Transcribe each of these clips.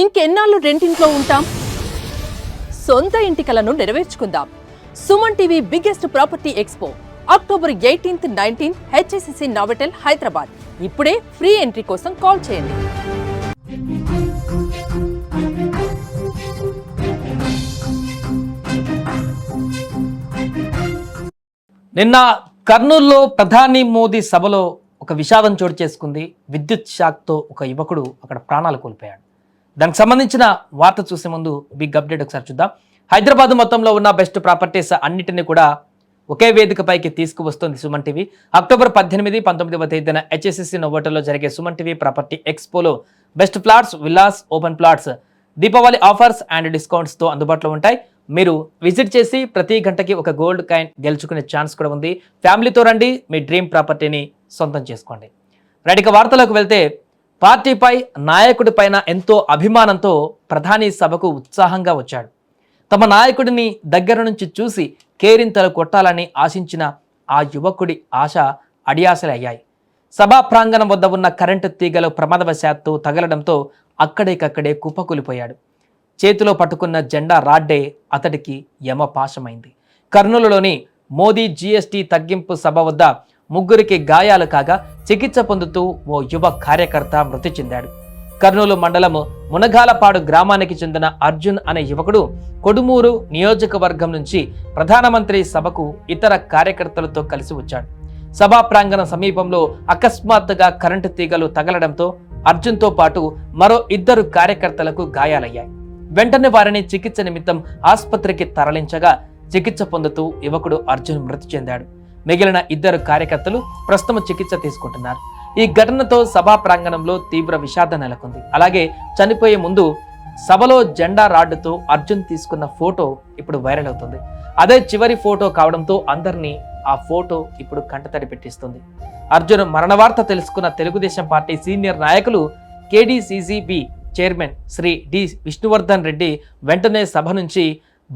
ఇంకెన్నాళ్ళు రెంటింట్లో ఉంటాం? సొంత ఇంటి కలను నెరవేర్చుకుందాం. Suman TV biggest property expo October eighteenth nineteenth HSCC Novotel Hyderabad. ఇప్పుడే ఫ్రీ ఎంట్రీ కోసం కాల్ చేయండి. నిన్న కర్నూలులో ప్రధాని మోదీ సభలో ఒక విషాదం చోటు చేసుకుంది. విద్యుత్ షాక్తో ఒక యువకుడు అక్కడ ప్రాణాలు కోల్పోయాడు. దానికి సంబంధించిన వార్త చూసే ముందు బిగ్ అప్డేట్ ఒకసారి చూద్దాం. హైదరాబాద్ మొత్తంలో ఉన్న బెస్ట్ ప్రాపర్టీస్ అన్నిటిని కూడా ఒకే వేదికపైకి తీసుకువస్తుంది సుమన్ టీవీ. అక్టోబర్ పద్దెనిమిది పంతొమ్మిదవ తేదీన హెచ్ఎస్ఎస్సి నోవోటలో జరిగే Suman TV property ఎక్స్పోలో best flats villas open plots Deepavali offers and డిస్కౌంట్స్తో అందుబాటులో ఉంటాయి. మీరు విజిట్ చేసి ప్రతి గంటకి ఒక గోల్డ్ కాయిన్ గెలుచుకునే ఛాన్స్ కూడా ఉంది. ఫ్యామిలీతో రండి మీ డ్రీమ్ ప్రాపర్టీని సొంతం చేసుకోండి. రైట్ ఇక వార్తలోకి వెళ్తే పార్టీపై నాయకుడిపైన ఎంతో అభిమానంతో ప్రధాని సభకు ఉత్సాహంగా వచ్చాడు. తమ నాయకుడిని దగ్గర నుంచి చూసి కేరింతలు కొట్టాలని ఆశించిన ఆ యువకుడి ఆశ అడియాసలయ్యాయి సభా ప్రాంగణం వద్ద ఉన్న కరెంటు తీగలు ప్రమాదవశాత్తు తగలడంతో అక్కడికక్కడే కుప్పకూలిపోయాడు. చేతిలో పట్టుకున్న జెండా రాడ్డే అతడికి యమపాశమైంది. కర్నూలులోని మోదీ జీఎస్టీ తగ్గింపు సభ వద్ద ముగ్గురికి గాయాలు కాగా చికిత్స పొందుతూ ఓ యువ కార్యకర్త మృతి చెందాడు. కర్నూలు మండలం మునగాలపాడు గ్రామానికి చెందిన అర్జున్ అనే యువకుడు కొడుమూరు నియోజకవర్గం నుంచి ప్రధానమంత్రి సభకు ఇతర కార్యకర్తలతో కలిసి వచ్చాడు. సభా ప్రాంగణం సమీపంలో అకస్మాత్తుగా కరెంటు తీగలు తగలడంతో అర్జున్తో పాటు మరో ఇద్దరు కార్యకర్తలకు గాయాలయ్యాయి. వెంటనే వారిని చికిత్స నిమిత్తం ఆసుపత్రికి తరలించగా చికిత్స పొందుతూ యువకుడు అర్జున్ మృతి చెందాడు. మిగిలిన ఇద్దరు కార్యకర్తలు ప్రస్తుతం చికిత్స తీసుకుంటున్నారు. ఈ ఘటనతో సభా ప్రాంగణంలో తీవ్ర విషాదం నెలకొంది. అలాగే చనిపోయే ముందు సభలో జెండా రాడ్డుతో అర్జున్ తీసుకున్న ఫోటో ఇప్పుడు వైరల్ అవుతుంది. అదే చివరి ఫోటో కావడంతో అందరినీ ఆ ఫోటో ఇప్పుడు కంటతడి పెట్టిస్తుంది. అర్జున్ మరణ వార్త తెలుసుకున్న తెలుగుదేశం పార్టీ సీనియర్ నాయకులు KDCGB chairman Shri D Vishnuvardhan Reddy వెంటనే సభ నుంచి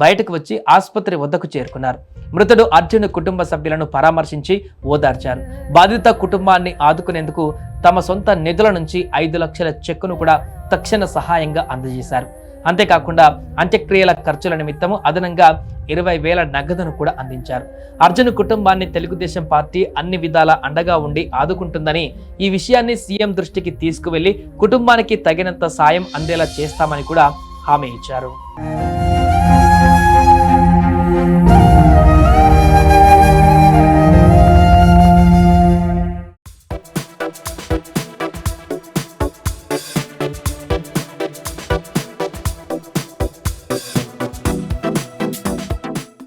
బయటకు వచ్చి ఆసుపత్రి వద్దకు చేరుకున్నారు. మృతుడు అర్జున్ కుటుంబ సభ్యులను పరామర్శించి ఓదార్చారు. బాధిత కుటుంబాన్ని ఆదుకునేందుకు తమ సొంత నిధుల నుంచి ఐదు లక్షల చెక్కును కూడా తక్షణ సహాయంగా అందజేశారు. అంతేకాకుండా అంత్యక్రియల ఖర్చుల నిమిత్తము అదనంగా ఇరవై వేల నగదును కూడా అందించారు. అర్జున్ కుటుంబాన్ని తెలుగుదేశం పార్టీ అన్ని విధాల అండగా ఉండి ఆదుకుంటుందని ఈ విషయాన్ని సీఎం దృష్టికి తీసుకువెళ్ళి కుటుంబానికి తగినంత సాయం అందేలా చేస్తామని కూడా హామీ ఇచ్చారు.